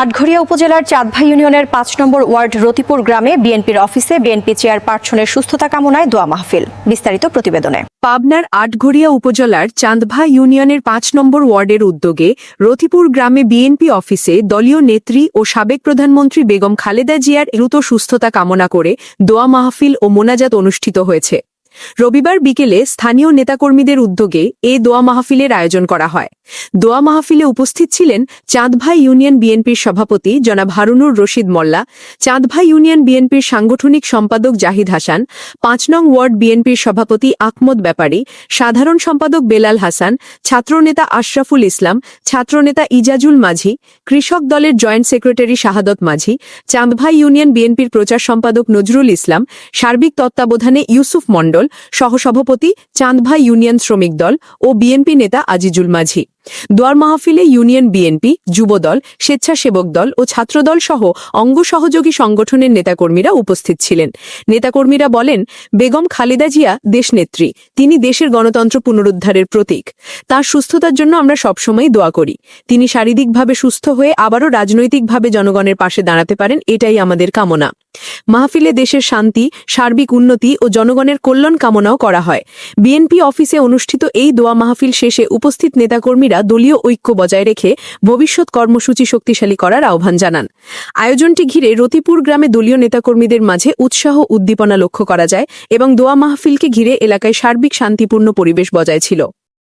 আটঘরিয়া উপজেলার চাঁদভাই ইউনিয়নের পাঁচ নম্বর ওয়ার্ড রতিপুর গ্রামে বিএনপির অফিসে বিএনপি চেয়ারপারসনের সুস্থতা কামনায় দোয়া মাহফিল। বিস্তারিত প্রতিবেদনে। পাবনার আটঘরিয়া উপজেলার চাঁদভা ইউনিয়নের পাঁচ নম্বর ওয়ার্ডের উদ্যোগে রতিপুর গ্রামে বিএনপি অফিসে দলীয় নেত্রী ও সাবেক প্রধানমন্ত্রী বেগম খালেদা জিয়ার দ্রুত সুস্থতা কামনা করে দোয়া মাহফিল ও মোনাজাত অনুষ্ঠিত হয়েছে। রবিবার বিকেলে স্থানীয় নেতাকর্মীদের উদ্যোগে এ দোয়া মাহফিলের আয়োজন করা হয়। দোয়া মাহফিলে উপস্থিত ছিলেন চাঁদভাই ইউনিয়ন বিএনপির সভাপতি জনাব হারুনুর রশিদ মোল্লা, চাঁদভাই ইউনিয়ন বিএনপির সাংগঠনিক সম্পাদক জাহিদ হাসান, পাঁচ নং ওয়ার্ড বিএনপির সভাপতি আকমদ ব্যাপারী, সাধারণ সম্পাদক বেলাল হাসান, ছাত্রনেতা আশরাফুল ইসলাম, ছাত্রনেতা ইজাজুল মাঝি, কৃষক দলের জয়েন্ট সেক্রেটারি শাহাদত মাঝি, চাঁদভাই ইউনিয়ন বিএনপির প্রচার সম্পাদক নজরুল ইসলাম, সার্বিক তত্ত্বাবধানে ইউসুফ মণ্ডল সহসভাপতি চাঁদভাই ইউনিয়ন শ্রমিক দল ও বিএনপি নেতা আজিজুল মাঝি। দোয়ার মাহফিলে ইউনিয়ন বিএনপি, যুবদল, স্বেচ্ছাসেবক দল ও ছাত্রদল সহ অঙ্গ সহযোগী সংগঠনের নেতাকর্মীরা উপস্থিত ছিলেন। নেতাকর্মীরা বলেন, বেগম খালেদা জিয়া দেশনেত্রী তিনি দেশের গণতন্ত্র পুনরুদ্ধারের প্রতীক। তার সুস্থতার জন্য আমরা সবসময় দোয়া করি। তিনি শারীরিকভাবে সুস্থ হয়ে আবারও রাজনৈতিকভাবে জনগণের পাশে দাঁড়াতে পারেন, এটাই আমাদের কামনা। মাহফিলে দেশের শান্তি, সার্বিক উন্নতি ও জনগণের কল্যাণ কামনাও করা হয়। বিএনপি অফিসে অনুষ্ঠিত এই দোয়া মাহফিল শেষে উপস্থিত নেতাকর্মীরা দলীয় ঐক্য বজায় রেখে ভবিষ্যৎ কর্মসূচি শক্তিশালী করার আহ্বান জানান। আয়োজনটি ঘিরে রতিপুর গ্রামে দলীয় নেতাকর্মীদের মাঝে উৎসাহ উদ্দীপনা লক্ষ্য করা যায় এবং দোয়া মাহফিলকে ঘিরে এলাকায় সার্বিক শান্তিপূর্ণ পরিবেশ বজায় ছিল।